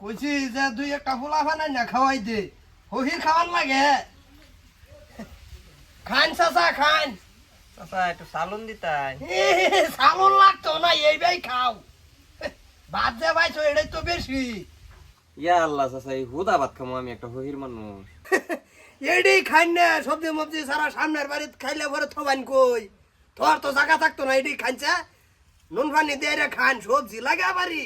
কইছি যে দুই একটা ফুলা বানাই না খাওয়াই দে। হহির খাওয়ান লাগে। খান চাচা খান। চাচা একটু সালুন দিতাই সালুন লাগতো না এইবাই খাও। ভাত যে পাইছো এটাই তো বেশি। ইয়া আল্লাহ চাচা এই হুদা ভাত খামো আমি একটা হহির মানুষ। এডি খাইন না সবজি মবজি সারা সামনের বাড়িতে খাইলে পরে থবান কই। তোর তো জায়গা থাকতো না এডি খাইছে। নুন পানি দিয়ে খান সবজি লাগা বাড়ি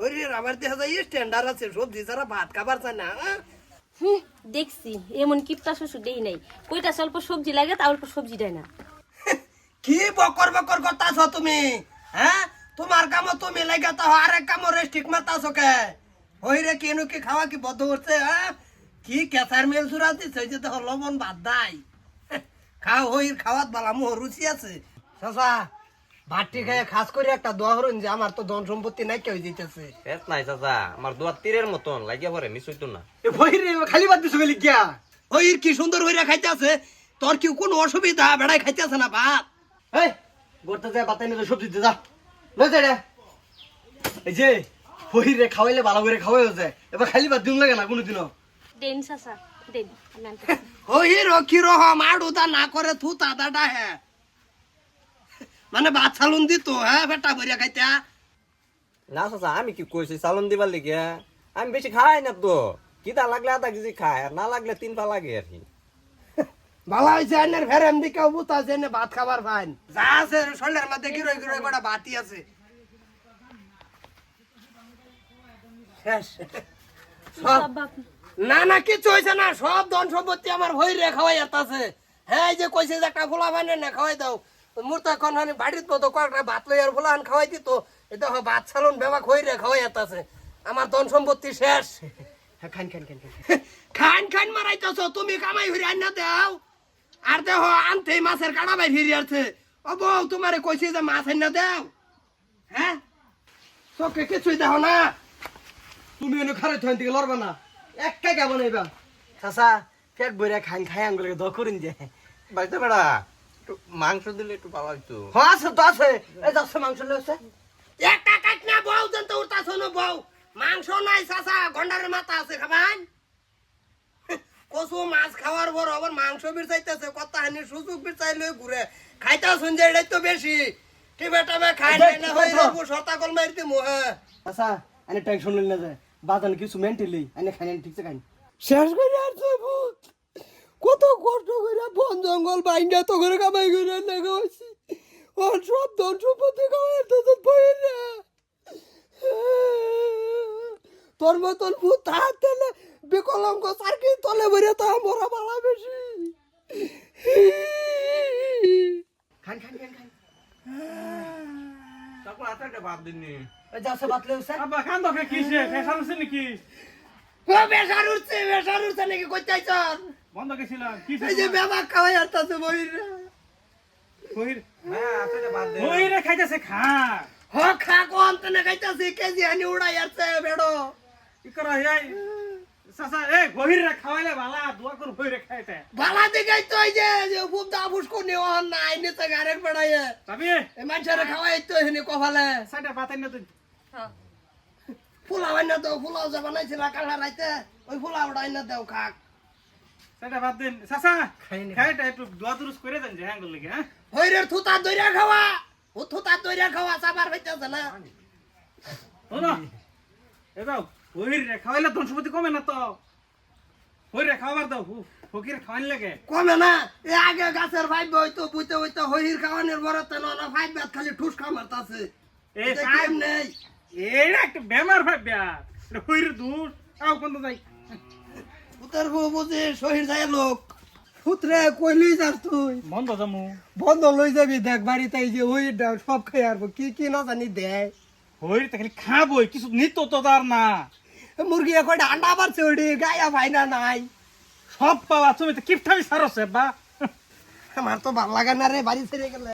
ওই রে আমার দেখা যায় স্ট্যান্ডার্ড আছে সবজি ছাড়া ভাত খাবার চায় না হ্যাঁ? হুম, দেখছি এমন কিপটা শ্বশুর দেই নাই। কইটা অল্প সবজি লাগে তা অল্প সবজি দেয় না। কি বকর বকর করতাছ তুমি হ্যাঁ? তোমার কাম তুমি লাগে তো আরেক কাম রেস্ট্রিক মারতাছ কে? ওই রে কেন কি খাওয়া কি বদ্ধ করছে হ্যাঁ কি কেসার মেল সুরা দিছে যে তো লবণ বাদ দাই খাও হই খাওয়াত বালা মোহ রুচি আছে। চাচা ভাতটি খায় খাস করে একটা দোয়া হরুন যে আমার তো ধন সম্পত্তি নাই কেউ যেতেছে পেট নাই চাচা আমার দুয়ার তীরের মতন লাগিয়া পরে মিস হইতো না। খালি বাদ দিছো গেলি গিয়া। ওই কি সুন্দর হইরা খাইতে আছে তোর কি কোনো অসুবিধা? বেড়াই খাইতে আছে না ভাত এই গড়তে যায় বাতাই নিয়ে সবজি দিয়ে যা। লয়ে যা রে। এই যে রে খাওয়াইলে ভালো করে খাওয়াই যায়। এবার খালি বাদ দিন লাগে না কোনোদিনও। দেন চাচা দেন আমি আনতেছি। ওই রকি রহ মাডুতা না করে থু তাদাটা হ্যাঁ মানে ভাত সালুন দিত হ্যাঁ বেটা ভরিয়া খাইতা। না চাচা আমি কি কইছি সালুন দিবার লিগে আমি বেশি খাই না তো। কিতা লাগলে আধা কেজি খাই আর না লাগলে তিন পা লাগে আর কি ভালো হয়েছে এনের ফেরেম দিকে বুতা আছে ভাত খাবার ফাইন। যা আছে শরীরের মধ্যে গিরোই গিরোই কটা ভাতই আছে। শেষ। না না কিছু হয়েছে না সব ধন সম্পত্তি আমার ভই রে খাওয়াই আছে। হ্যাঁ এই যে কইছে যে একটা ফুলা বানে না খাওয়াই দাও। মোর তো এখন হানি বাড়িত মতো কয়েকটা ভাত লই আর ফুলা হান খাওয়াই দিত এটা হ ভাত ছালুন বেবা খই রে খাওয়াই আছে আমার ধন সম্পত্তি শেষ। হ্যাঁ খান খান খান খান খান খান মারাইতেছ তুমি কামাই ফিরে আইনা দাও। আর দেহ আনতে মাছের কাটা বাই ফিরে আছে ও বউ তোমারে কইছি যে মাছ আইনা দাও। হ্যাঁ? তোকে কিছুই দেহ না। তুমি এনে খারাই থাইন থেকে লড়বা না। একা কে বানাইবা। চাচা পেট বইরা খান খাই আঙ্গুলে দ করিন যে। বাড়িতে বেড়া একটু মাংস দিলে একটু ভালো হইতো। হ্যাঁ আছে তো আছে। এই যাচ্ছে মাংস একটা কাট না বউ যেন উঠতা শোনো বউ। মাংস নাই চাচা গন্ডারের মাথা আছে খাবান। কচু মাছ খাওয়ার পর আবার মাংস বিরচাইতেছে হানি সুযোগ বিরচাই লই ঘুরে। খাইতা শুন যে এটাই তো বেশি। টিবে টাবে খাই নাই না হয়ে কল মারি দিমু হ্যাঁ। চাচা এনে টেনশন যায় বাজান কিছু মেন্টালি এনে খাই ঠিক আছে শেষ করে আর তো ভূত কত কষ্ট করে বন জঙ্গল বাইঙ্গা তো করে কামাই করে না খাওয়াইছি। ও সব ধন সম্পত্তি খাওয়াই তো তো বই না। তোর মতন ভূত না বিকলঙ্গ সার্কি তলে বেরিয়ে তো মরা বালা বেশি। খান খান তারপর একটা দকে কিসে ফেসার নাকি? ও বেসার উঠছে বেসার উঠছে নাকি চল বন্ধ গেছিলাম কিসে এই যে বেবা খাওয়াই আর তাতে বই না হ্যাঁ হাতে একটা দে। ওই রে খাইতেছে খা। হ খা কোন তনে খাইতাছি কেজি হানি উড়াই বেড়ো। কি করা এই সাসা এ গহির রে খাওয়াইলে বালা দোয়া কর গহির রে খাইতে। বালা দিকাই তো এই যে দা নেওয়া নাই নিতে গারের বেড়াইয়ে তবে এই মানুষের খাওয়াই তো এখানে কফালে সাইডে বাতাই না তুই হ্যাঁ। ফুলা বান্না তো ফুলাও যে বানাইছিল কালা রাইতে ওই ফুলা উড়াই না দেও খাক। সাইডে বাদ দিন। সাসা খাইটা একটু দোয়া দুরুস করে দেন যে হ্যাঁ লাগি হ্যাঁ? হইরের থুতা দইরা খাওয়া। ও থুতা দইরা খাওয়া সাবার হইতেছে না। শোনো এ দাও গহির রে খাওয়াইলে ধন সম্পত্তি কমে না তো। গহির রে খাওয়াবার দাও ফকির খাওয়াইন লাগে। কমে না এ আগে গাছের ফাইব হইতো বুঝতে হইতো হইর খাওয়ানোর বড়তে না ফাইব ব্যাত খালি ঠুস খামারতাছে এ এটা সাই কেম নেই এইটা একটা বেমার ভাই ব্যাস এটা হইর দূর আও কোন যাই। উত্তর বউ বুঝে শহীদ যায় লোক। পুত্রে কই লই যাস তুই? বন্ধ জামু। বন্ধ লই যাবি দেখ বাড়িতে এই যে ওই সব খাই আরবো কি কি না জানি দেয়। হইর তা খালি খাবই কিছু নিত তো তার না। মুরগি কয়টা আন্ডা পারছে ওডি গায়া ভাইনা নাই। সব পাওয়া তুমি তো কিপঠাই সারছে বা আমার তো ভালো লাগে না রে বাড়ি ছেড়ে গেলে।